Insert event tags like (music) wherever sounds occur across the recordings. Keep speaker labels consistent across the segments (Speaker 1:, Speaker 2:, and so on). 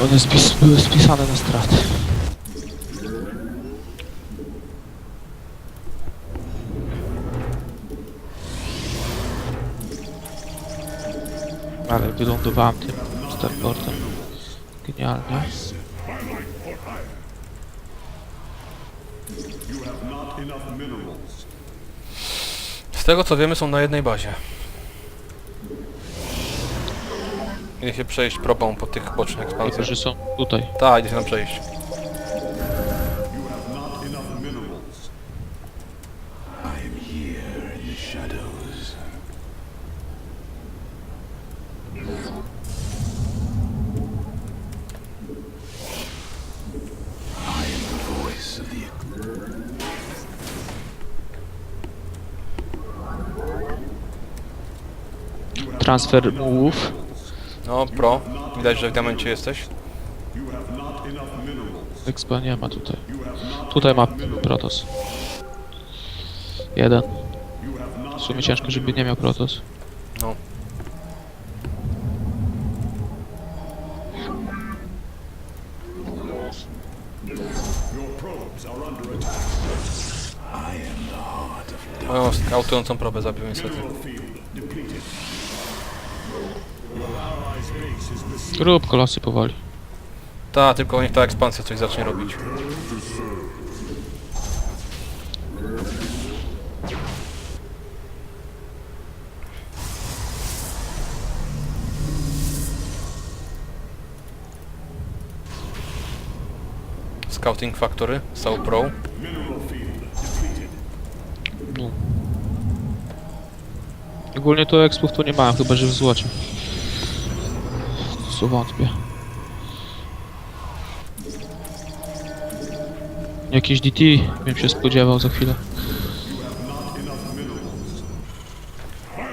Speaker 1: One spis były spisane na straty. Ale wylądowałem tym starportem. Genialnie.
Speaker 2: Z tego co wiemy są na jednej bazie. Idę się przejść probą po tych bocznych ekspansjach.
Speaker 1: że są tutaj.
Speaker 2: Tak, idę się tam przejść.
Speaker 1: Transfer mułów.
Speaker 2: No, pro. Widać, że w diamencie jesteś.
Speaker 1: Expa nie ma tutaj. Tutaj ma Protos. Jeden. W sumie ciężko, żeby nie miał Protos.
Speaker 2: No. Moją skautującą probę zabił niestety.
Speaker 1: Rób kolosy powoli.
Speaker 2: Ta, tylko niech ta ekspansja coś zacznie robić. Scouting Factory, South Pro.
Speaker 1: No. Ogólnie to expów tu nie mam, chyba że w złocie. Co wątpię. Jakiś DT bym się spodziewał za chwilę.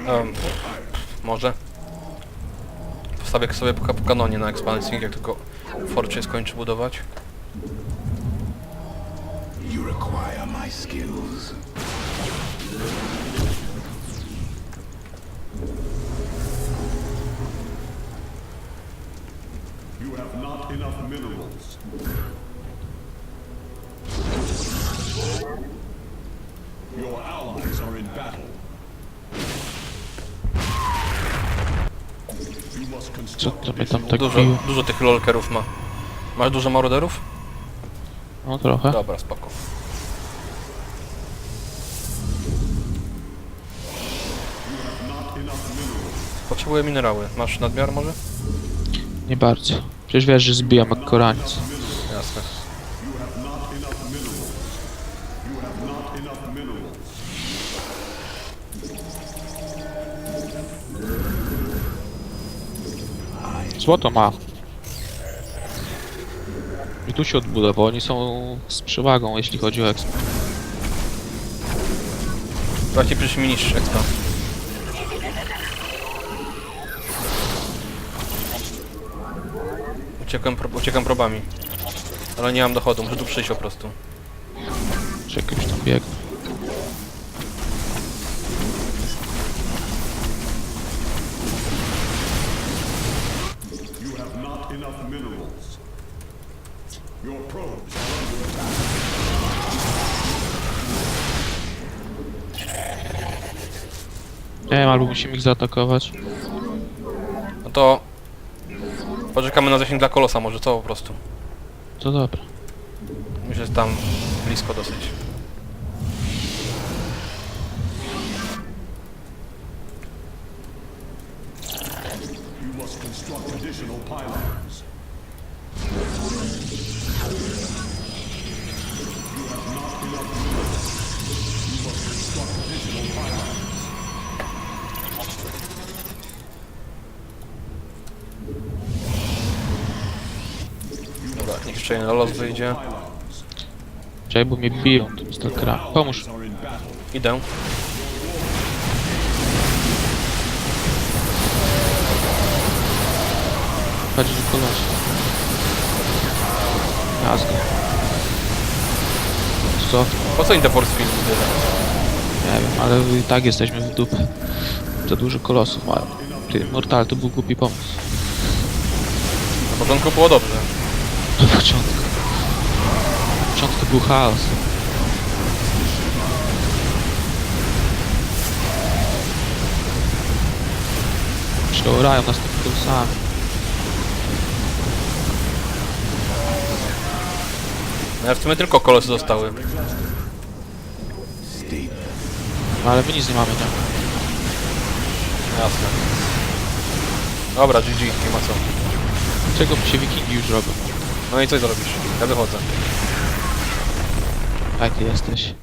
Speaker 2: Um, może. Postawię sobie po, kanonie na ekspansji, jak tylko Fort skończy budować.
Speaker 3: You
Speaker 4: have not enough minerals. Your allies are in battle. You must
Speaker 1: Co
Speaker 4: construct
Speaker 1: to mnie tam tak
Speaker 2: Dużo, dużo tych lolkerów ma. Masz dużo maruderów?
Speaker 1: No trochę.
Speaker 2: Dobra, spoko. Potrzebuję minerały. Masz nadmiar może?
Speaker 1: Nie bardzo. Przecież wiesz, że zbijam jak koraniec.
Speaker 2: Jasne.
Speaker 1: Złoto ma. I tu się odbudował, oni są z przewagą, jeśli chodzi o exp.
Speaker 2: Właśnie przyszli mi niż expa. Uciekłem, pro, uciekam probami. Ale nie mam dochodu, muszę tu przyjść po prostu.
Speaker 1: Czekaj, już tam biegnę. Nie wiem, albo musimy ich zaatakować.
Speaker 2: No to... Poczekamy na zasięg dla kolosa może, co po prostu.
Speaker 1: To dobra.
Speaker 2: Myślę, że tam blisko dosyć. Jeszcze jeden los wyjdzie.
Speaker 1: Czekaj, bo mnie biją tym stalkerami. Pomóż.
Speaker 4: Are in battle.
Speaker 2: Idę.
Speaker 1: Chodź do kogoś. Jazda. Co?
Speaker 2: Po co im te force field bierze?
Speaker 1: Nie wiem, ale i tak jesteśmy w dupę. Za dużo kolosów mają. Ty, Mortal to był głupi pomysł.
Speaker 2: Na początku było dobrze.
Speaker 1: Początku. Na początku był chaos. Przeorają nas tymi kolosami.
Speaker 2: No ja w sumie tylko kolosy zostały.
Speaker 1: No ale my nic nie mamy, nie?
Speaker 2: Jasne. Dobra, GG, nie ma co.
Speaker 1: Czego się wikingi już robią?
Speaker 2: No i co zrobisz? Ja wychodzę.
Speaker 1: A ty jesteś.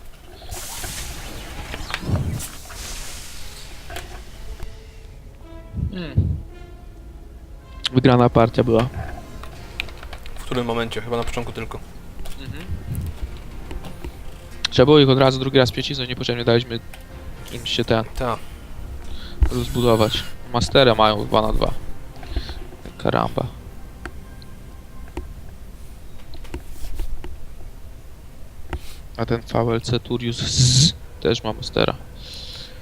Speaker 1: Hmm. Wygrana partia była.
Speaker 2: W którym momencie? Chyba na początku tylko.
Speaker 1: Trzeba było ich od razu drugi raz przycisnąć, niepotrzebnie daliśmy im się ten
Speaker 2: Tak.
Speaker 1: rozbudować. Mastera mają 2 na 2 Karamba. A ten VLC Turius z też ma Mastera.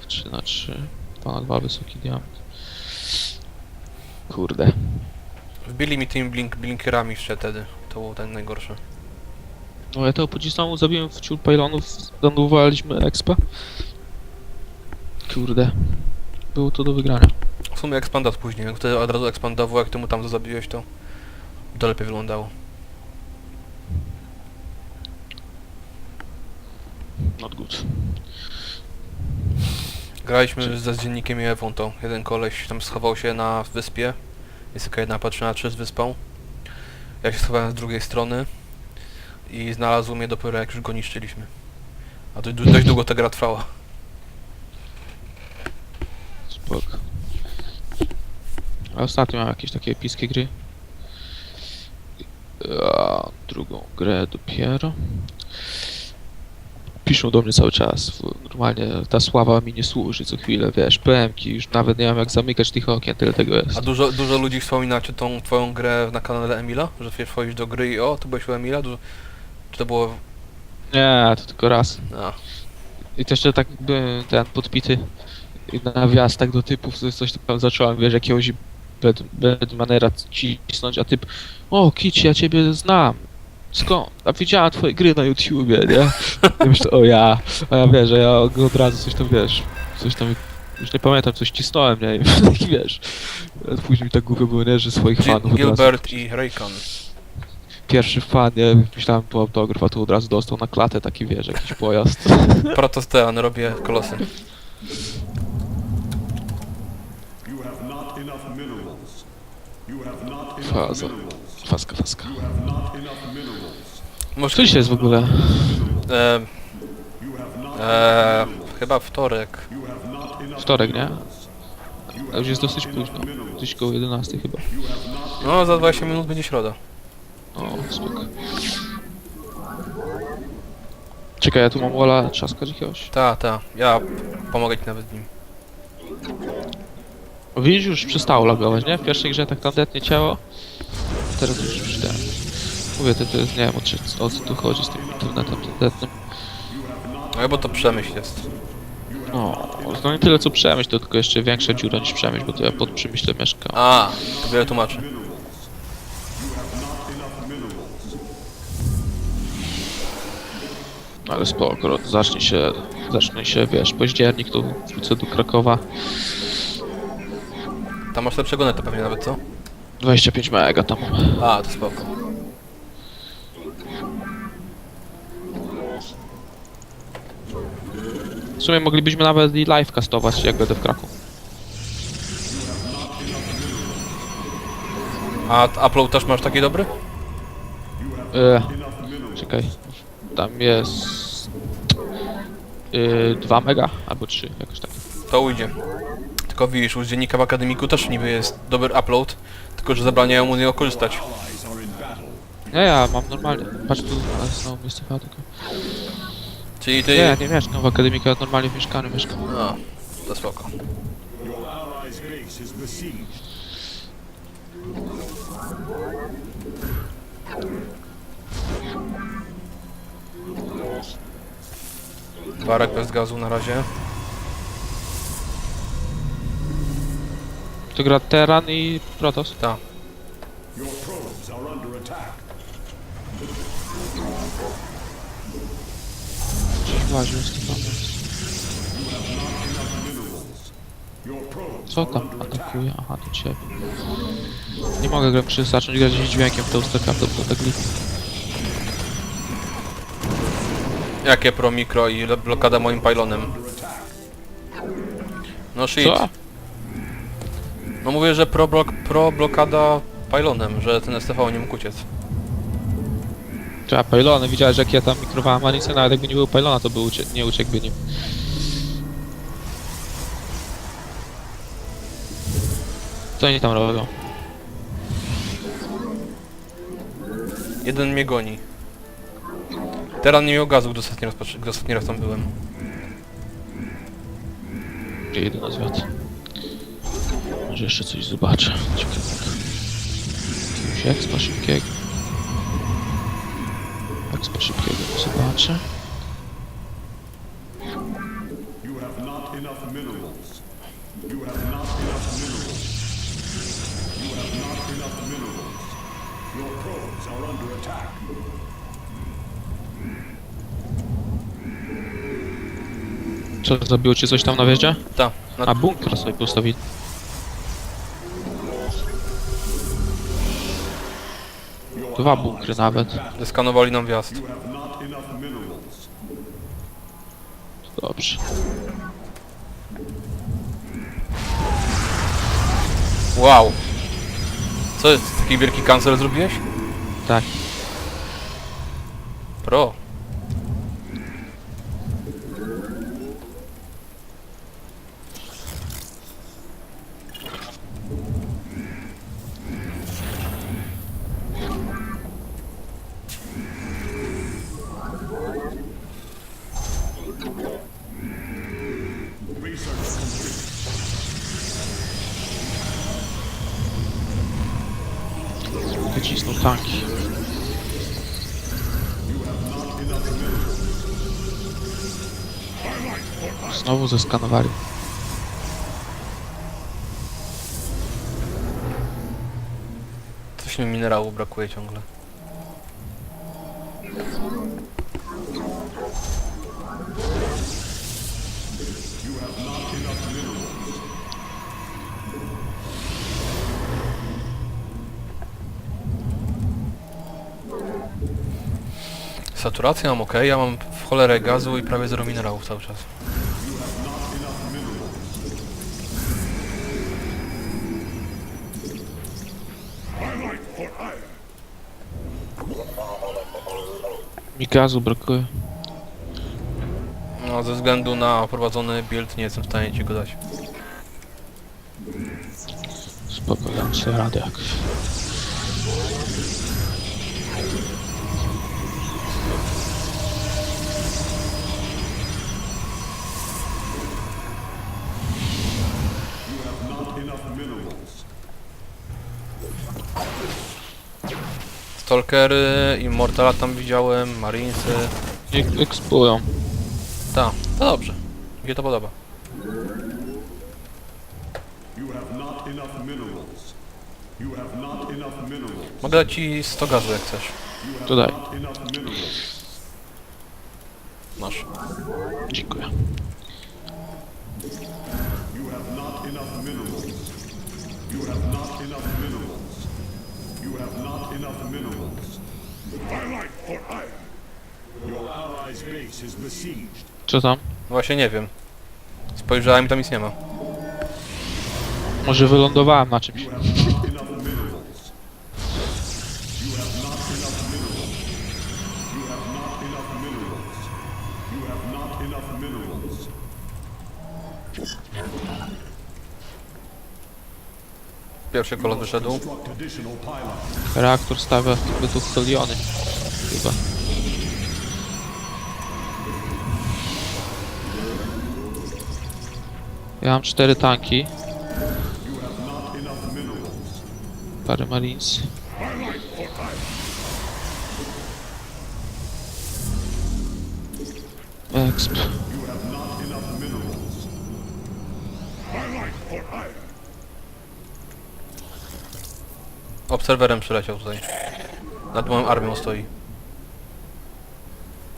Speaker 1: 3 na 3 2 na 2 wysoki diament. Kurde.
Speaker 2: Wbili mi tymi blink, blinkerami jeszcze wtedy. To był ten najgorszy.
Speaker 1: No ja to pocisnął, zabiłem w ciur pylonów, zdobywaliśmy expa. Kurde. Było to do wygrania.
Speaker 2: W sumie ekspandat później. Jak wtedy od razu ekspandował, jak ty mu tam zabiłeś, to to lepiej wyglądało.
Speaker 1: Not good.
Speaker 2: Graliśmy ze z dziennikiem i Ewą to. Jeden koleś tam schował się na wyspie. Jest taka jedna patrzyna na trzy z wyspą. Ja się schowałem z drugiej strony. I znalazł mnie dopiero jak już go niszczyliśmy. A to dość długo ta gra trwała.
Speaker 1: Spoko. A ostatnio miałem jakieś takie epickie gry. A drugą grę dopiero. Piszą do mnie cały czas. Normalnie ta sława mi nie służy co chwilę, wiesz, PM-ki, już nawet nie wiem jak zamykać tych okien, tyle tego jest.
Speaker 2: A dużo, dużo ludzi wspominacie tą twoją grę na kanale Emila? Że wiesz, wchodzisz do gry i o, tu byłeś u Emila? Dużo... Czy to było...
Speaker 1: Nie, to tylko raz.
Speaker 2: A,
Speaker 1: I też jeszcze tak byłem ten podpity na wjazd tak do typów, coś, tam zacząłem, wiesz, jakiegoś bad, badmanera cisnąć, a typ o Kici, ja ciebie znam. Skąd? A widziałem twoje gry na YouTubie, nie? Ja myślę, o ja, a ja wiesz, że ja od razu coś tam, wiesz, coś tam, już nie pamiętam, coś cisnąłem, nie? I (laughs) wiesz, później mi tak głupio było, nie, że swoich fanów razu,
Speaker 2: Gilbert i Raycon.
Speaker 1: pierwszy fan, nie, myślałem po autograf, a tu od razu dostał na klatę taki, wiesz, jakiś pojazd. (laughs)
Speaker 2: Protostean, robię kolosy.
Speaker 1: Faza. Faska, faska.
Speaker 4: You have not enough minerals.
Speaker 2: Może...
Speaker 1: Co dzisiaj jest w ogóle?
Speaker 2: E, e, chyba wtorek.
Speaker 1: Wtorek, nie? A już jest dosyć późno. Gdzieś koło 11 chyba.
Speaker 2: No, za 20 minut będzie środa.
Speaker 1: O, spoko. Czekaj, ja tu mam walla trzaskać jakiegoś.
Speaker 2: Ta, ta. Ja pomogę ci nawet nim.
Speaker 1: O, widzisz, już przestało lagować, nie? W pierwszej grze tak tandetnie ciało. Teraz już już ten. Mówię, to, to jest, nie wiem o, czy, o co tu chodzi z tym internetem tandetnym.
Speaker 2: No bo to przemyśl jest.
Speaker 1: No, no nie tyle co przemyśl, to tylko jeszcze większa dziura niż przemyśl, bo to ja pod przemyślem mieszkam.
Speaker 2: A, to wiele tłumaczy.
Speaker 1: Ale spoko, zacznie się, zacznie się, wiesz, październik, to wrócę do Krakowa.
Speaker 2: Tam masz lepszego neta pewnie nawet, co?
Speaker 1: 25 mega tam mam.
Speaker 2: A, to spoko.
Speaker 1: W sumie moglibyśmy nawet i live castować, jak będę w Kraku.
Speaker 2: A t- upload też masz taki dobry?
Speaker 1: E, czekaj, tam jest... E, 2 mega, albo 3, jakoś tak.
Speaker 2: To ujdzie. Tylko widzisz, u dziennika w akademiku też niby jest dobry upload, tylko że zabraniają mu z niego korzystać.
Speaker 1: Nie, ja mam normalnie. Patrz tu, ale znowu miejsce tylko.
Speaker 2: Czyli ty...
Speaker 1: Nie, nie mieszkam w akademiku, ja normalnie w mieszkaniu mieszkam.
Speaker 2: No, to spoko.
Speaker 4: Your.
Speaker 2: Warek bez gazu na razie.
Speaker 1: To gra Terran i Protoss.
Speaker 2: Ta.
Speaker 1: Z tym Co tam atakuje? Aha, do ciebie. Nie mogę grać, muszę zacząć grać z dźwiękiem w tę ustakawę, to tak lipa.
Speaker 2: Jakie pro mikro i le- blokada moim pylonem? No shit.
Speaker 1: Co?
Speaker 2: No mówię, że pro, blok, pro blokada pylonem, że ten STV nie mógł uciec.
Speaker 1: Trzeba pylony, widziałeś jak ja tam mikrowałem anicję, nawet jakby nie było pylona, to by ucie nie uciekłby nim. Co oni tam robią?
Speaker 2: Jeden mnie goni. Teraz nie miał gazu, gdy ostatni raz, patrzy- gdy ostatni raz tam byłem.
Speaker 1: Gdzie jedę na zwiat? Może jeszcze coś zobaczę. Ciekawego. Jakiegoś ekspa szybkiego. Ekspa szybkiego zobaczę. Co, zabiło cię coś tam na wjeździe?
Speaker 2: Ta. Na,
Speaker 1: A bunkier sobie postawili. Dwa bunkry nawet.
Speaker 2: Zeskanowali nam wjazd.
Speaker 4: Minerals.
Speaker 1: Dobrze.
Speaker 2: Wow. Co jest? Taki wielki cancel zrobiłeś?
Speaker 1: Tak.
Speaker 2: Pro.
Speaker 1: Tanki. Znowu zeskanowali.
Speaker 2: Coś mi minerału brakuje ciągle. Saturacja mam ok, ja mam w cholerę gazu i prawie zero minerałów cały czas.
Speaker 1: Mi gazu brakuje.
Speaker 2: No, ze względu na prowadzony build nie jestem w stanie ci go dać.
Speaker 1: Spoko, dam sobie radę jakoś.
Speaker 4: Not enough minerals.
Speaker 2: Stalkery, Immortala tam widziałem, Marinesy.
Speaker 1: Niech eksplują.
Speaker 2: Ta, to dobrze. Mi się to podoba. Mogę dać ci 100 gazu jak chcesz.
Speaker 1: To daj.
Speaker 2: Masz.
Speaker 1: Dziękuję.
Speaker 4: You have not enough minerals. You have not enough minerals. You have not enough minerals. Twilight for iron. Your allies' base is besieged.
Speaker 1: Co tam?
Speaker 2: Właśnie nie wiem. Spojrzałem i tam nic nie ma.
Speaker 1: Może wylądowałem na czymś.
Speaker 2: Pierwszy kolor wyszedł.
Speaker 1: Reaktor stawia jakby tu heliony. Chyba. Ja mam cztery tanki, parę marines. Exp.
Speaker 2: Obserwerem przyleciał tutaj. Nad moją armią stoi.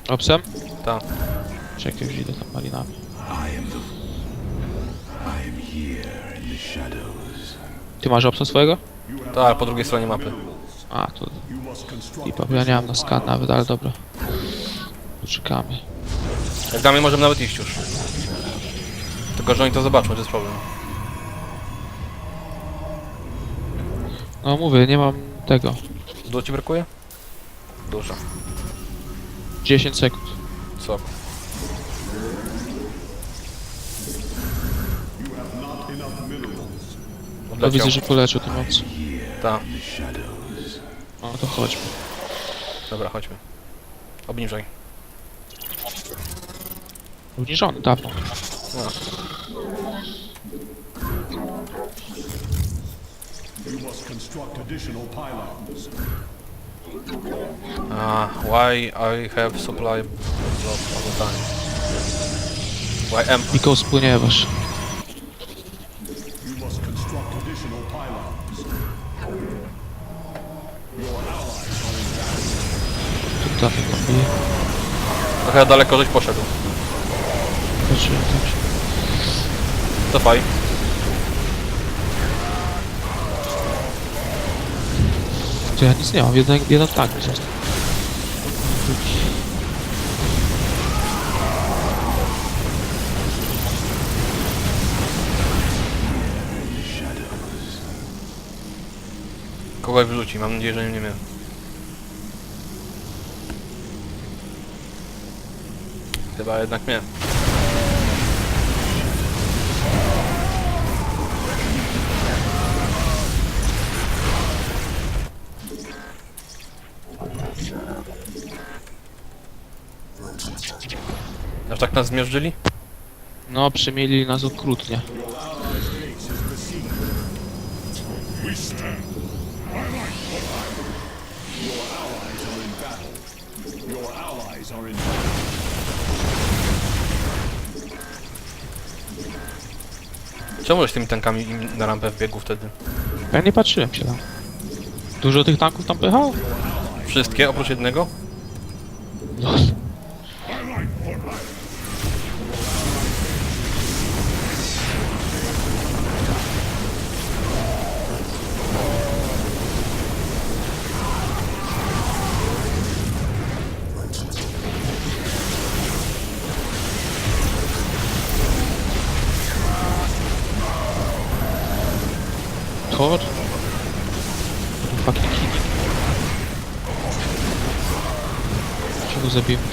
Speaker 1: Obsem?
Speaker 2: Tak.
Speaker 1: Czekaj, już idę tam.
Speaker 3: I. I shadows.
Speaker 1: Ty masz obsa swojego?
Speaker 2: Tak, po drugiej stronie mapy.
Speaker 1: A, to lipa, bo ja nie mam na skan nawet, ale dobra. Poczekamy.
Speaker 2: Jak dla mnie możemy nawet iść już. Tylko, że oni to zobaczą, to jest problem.
Speaker 1: No mówię, nie mam tego.
Speaker 2: Dużo ci brakuje? Dużo.
Speaker 1: 10 sekund.
Speaker 2: Co?
Speaker 1: To
Speaker 2: Odleciał.
Speaker 1: widzę, że poleczył tym moc.
Speaker 2: Tak.
Speaker 1: No to chodźmy.
Speaker 2: Dobra, chodźmy. Obniżaj.
Speaker 1: Obniżony, dawno.
Speaker 2: No. Ah, why I have supply drop all the time? Why am...
Speaker 1: Because ponieważ.
Speaker 4: You must construct additional pylons. Your allies are in battle.
Speaker 2: Trochę daleko żeś poszedł.
Speaker 1: Patrzyłem się.
Speaker 2: Cofaj.
Speaker 1: To ja nic nie mam, jeden, jeden tank mi został.
Speaker 2: Kogoś wyrzuci, mam nadzieję, że nie mnie. Chyba jednak mnie. Tak nas zmierzyli?
Speaker 1: No, przemieli nas okrutnie.
Speaker 2: Czemu żeś tymi tankami im na rampę wbiegł wtedy?
Speaker 1: Ja nie patrzyłem się tam. Dużo tych tanków tam pychał?
Speaker 2: Wszystkie oprócz jednego?
Speaker 1: Lol. Czego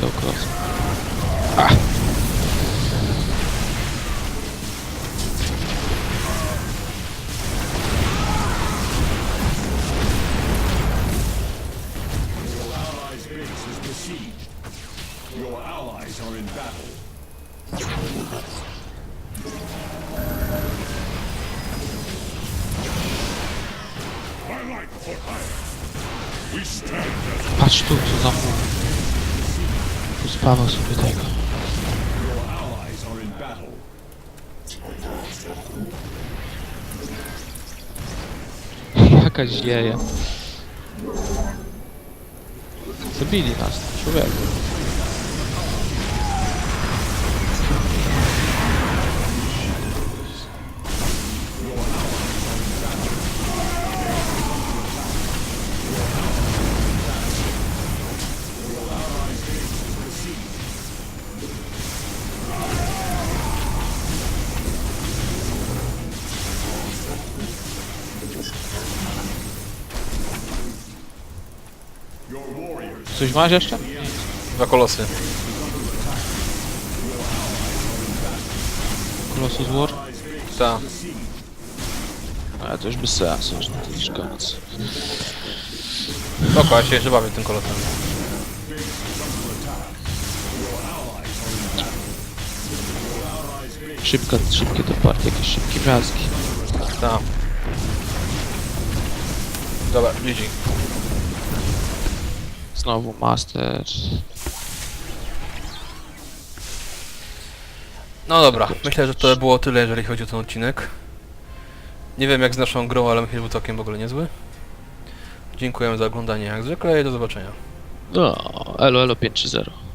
Speaker 1: Tu spawał sobie tego. (laughs) Jaka zieja. Zabili nas, człowieku. Coś masz jeszcze?
Speaker 2: Dwa kolosy.
Speaker 1: Colossus War?
Speaker 2: Ta.
Speaker 1: Ale to już bez sensu, już już koniec.
Speaker 2: Spoko, ja się jeszcze bawię tym kolosem.
Speaker 1: Szybka, szybkie to partie, jakieś szybkie miazgi.
Speaker 2: Ta. Dobra, GG.
Speaker 1: Znowu Master.
Speaker 2: No dobra, myślę, że to było tyle, jeżeli chodzi o ten odcinek. Nie wiem jak z naszą grą, ale myślę, że był całkiem w ogóle niezły. Dziękuję za oglądanie jak zwykle i do zobaczenia.
Speaker 1: No, elo, elo 530.